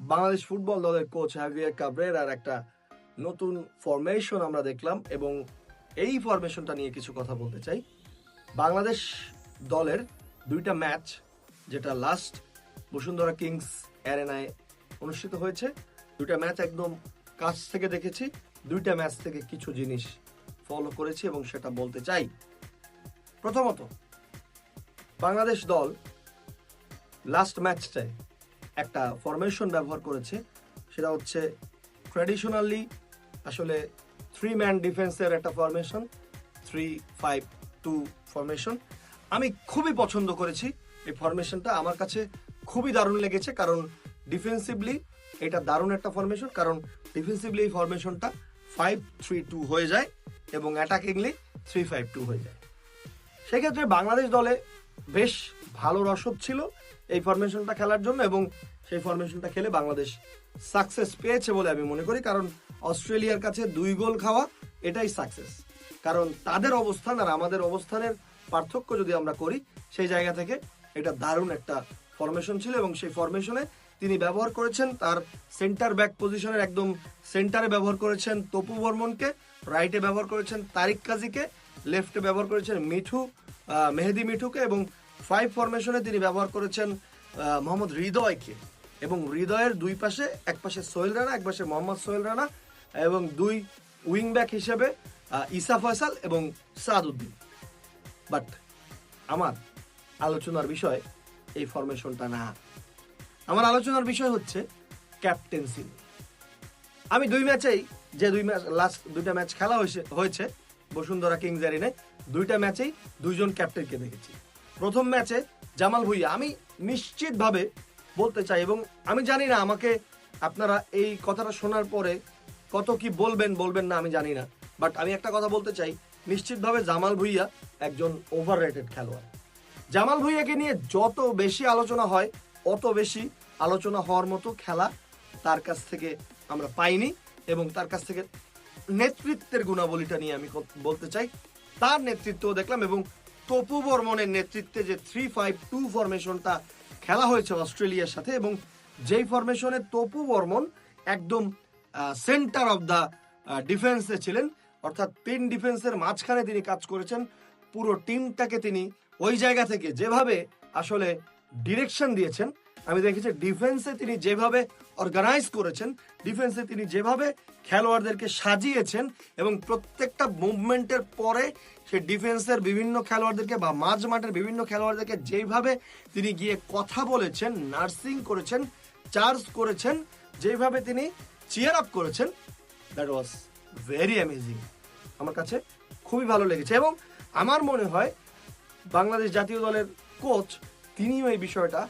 Bangladesh football দলের coach Javier কাবরেরার একটা নতুন ফরমেশন আমরা দেখলাম এবং এই ফরমেশনটা নিয়ে কিছু কথা বলতে চাই। বাংলাদেশ দলের দুইটা ম্যাচ যেটা লাস্ট বসুন্ধরা কিংস অ্যারেনায় অনুষ্ঠিত হয়েছে। দুইটা ম্যাচ একদম কাছ থেকে দেখেছি। দুইটা ম্যাচ থেকে কিছু জিনিস ফলো করেছি এবং সেটা বলতে চাই। প্রথমত, বাংলাদেশ দল লাস্ট ম্যাচটায় একটা ফরমেশন ব্যবহার করেছে। সেটা হচ্ছে ট্র্যাডিশনালি আসলে থ্রি ম্যান ডিফেন্সের একটা formation three five two formation আমি খুবই পছন্দ করেছি এই ফরমেশনটা আমার কাছে খুবই দারুণ লেগেছে কারণ ডিফেন্সিভলি এটা দারুণ একটা ফরমেশন কারণ ডিফেন্সিভলি এই ফরমেশনটা ফাইভ থ্রি টু হয়ে যায় এবং অ্যাটাকিংলি থ্রি ফাইভ টু হয়ে যায়। সেক্ষেত্রে বাংলাদেশ দলে বেশ ভালো রসদ ছিল। এই ফরমেশনটা খেলার জন্য এবং সেই ফরমেশনটা খেলে বাংলাদেশ সাকসেস পেয়েছে বলে আমি মনে করি। কারণ অস্ট্রেলিয়ার কাছে দুই গোল খাওয়া, এটাই সাকসেস কারণ তাদের অবস্থান আর আমাদের অবস্থানের পার্থক্য যদি আমরা করি, সেই জায়গা থেকে এটা দারুণ একটা ফরমেশন ছিল এবং সেই ফরমেশনে তিনি ব্যবহার করেছেন তার সেন্টার ব্যাক পজিশনের একদম সেন্টারে ব্যবহার করেছেন তপু বর্মনকে রাইটে ব্যবহার করেছেন তারিক কাজীকে লেফটে ব্যবহার করেছেন মিঠু মেহেদি মিঠুকে এবং ফাইভ ফরমেশনে তিনি ব্যবহার করেছেন মোহাম্মদ হৃদয়কে। এবং হৃদয়ের দুই পাশে, এক পাশে সোহেল রানা, এক পাশে মোহাম্মদ সোহেল রানা, এবং দুই উইং ব্যাক হিসেবে ইসা ফয়সাল এবং সাদউদ্দিন। বাট আমার আলোচনার বিষয় এই ফরমেশনটা না। আমার আলোচনার বিষয় হচ্ছে ক্যাপ্টেন্সি আমি দুই ম্যাচেই, যে দুই ম্যাচ লাস্ট দুইটা ম্যাচ খেলা হয়েছে হয়েছে, বসুন্ধরা কিংস অ্যারিনে দুইটা ম্যাচেই দুইজন ক্যাপ্টেনকে দেখেছি। প্রথম ম্যাচে জামাল ভুইয়া, আমি নিশ্চিতভাবে বলতে চাই এবং আমি জানি না আমাকে আপনারা এই কথাটা শোনার পরে কত কি বলবেন বলবেন না, আমি জানি না। বাট আমি একটা কথা বলতে চাই, নিশ্চিতভাবে জামাল ভুইয়া একজন ওভার রেটেড খেলোয়াড়। জামাল ভুইয়াকে নিয়ে যত বেশি আলোচনা হয়, অত বেশি আলোচনা হওয়ার মতো খেলা তার কাছ থেকে আমরা পাইনি এবং তার কাছ থেকে নেতৃত্বের গুণাবলীটা নিয়ে আমি বলতে চাই। তার নেতৃত্ব দেখলাম এবং তপু বর্মনের নেতৃত্বে যে থ্রি ফাইভ টু ফরমেশনটা খেলা হয়েছে অস্ট্রেলিয়ার সাথে এবং যেই ফরমেশনে তপু বর্মন একদম সেন্টার অফ দ্য ডিফেন্সে ছিলেন, অর্থাৎ তিন ডিফেন্সের মাঝখানে তিনি কাজ করেছেন, পুরো টিমটাকে তিনি ওই জায়গা থেকে যেভাবে আসলে ডিরেকশন দিয়েছেন আমি দেখেছি ডিফেন্সে তিনি যেভাবে অর্গানাইজ করেছেন ডিফেন্সে তিনি যেভাবে খেলোয়াড়দেরকে সাজিয়েছেন এবং প্রত্যেকটা মুভমেন্টের পরে সে ডিফেন্সের বিভিন্ন খেলোয়াড়দেরকে বা মাঝ মাঠের বিভিন্ন খেলোয়াড়দেরকে যেভাবে তিনি গিয়ে কথা বলেছেন নার্সিং করেছেন চার্জ করেছেন, যেভাবে তিনি চিয়ার আপ করেছেন দ্যাট ওয়াজ ভেরি অ্যামেজিং আমার কাছে খুবই ভালো লেগেছে এবং আমার মনে হয় বাংলাদেশ জাতীয় দলের কোচ তিনিও এই বিষয়টা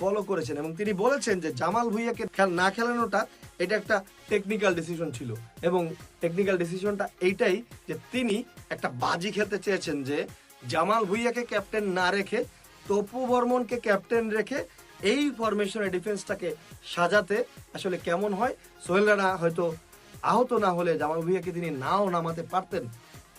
ফলো করেছেন এবং তিনি বলেছেন যে জামাল ভুইয়াকে খেল- না খেলানোটা এটা একটা টেকনিক্যাল ডিসিশন ছিল এবং টেকনিক্যাল ডিসিশনটা এইটাই যে তিনি একটা বাজি খেতে চেয়েছেন যে জামাল ভুইয়াকে ক্যাপ্টেন না রেখে, তপু বর্মনকে ক্যাপ্টেন রেখে এই ফরমেশনের ডিফেন্সটাকে সাজাতে আসলে কেমন হয়? সোহেল রানা হয়তো আহত না হলে জামাল ভুইয়াকে তিনি নাও নামাতে পারতেন।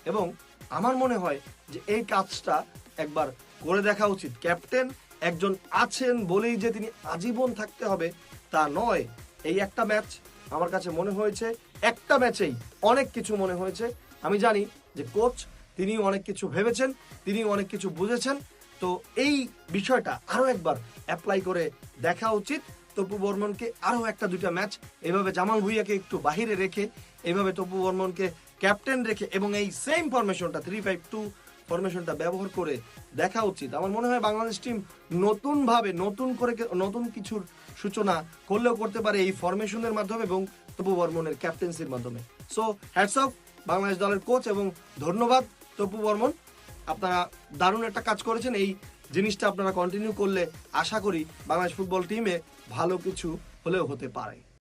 এবং আমার মনে হয় যে এই কাজটা একবার করে দেখা উচিত। ক্যাপ্টেন একজন আছেন বলেই যে তিনি আজীবন থাকতে হবে, তা নয়। এই একটা ম্যাচ আমার কাছে মনে হয়েছে, একটা ম্যাচেই অনেক কিছু মনে হয়েছে। আমি জানি যে কোচ তিনি অনেক কিছু ভেবেছেন তিনি অনেক কিছু বুঝেছেন। তো এই বিষয়টা আরও একবার অ্যাপ্লাই করে দেখা উচিত। তপু বর্মনকে আরও একটা দুইটা ম্যাচ, এভাবে জামাল ভুইয়াকে একটু বাহিরে রেখে এইভাবে তপু বর্মনকে ক্যাপ্টেন রেখে এবং এই সেম ফরমেশনটা থ্রি ফাইভ টু ফরমেশনটা ব্যবহার করে দেখা উচিত। আমার মনে হয় বাংলাদেশ টিম নতুন ভাবে নতুন করে নতুন কিছুর সূচনা করলেও করতে পারে এই ফরমেশনের মাধ্যমে এবং তপু বর্মনের ক্যাপ্টেন্সির মাধ্যমে। সো হ্যাটস অফ বাংলাদেশ দলের কোচ এবং ধন্যবাদ তপু বর্মন। আপনারা দারুণ একটা কাজ করেছেন। এই জিনিসটা আপনারা কন্টিনিউ করলে আশা করি বাংলাদেশ ফুটবল টিমে ভালো কিছু হলেও হতে পারে।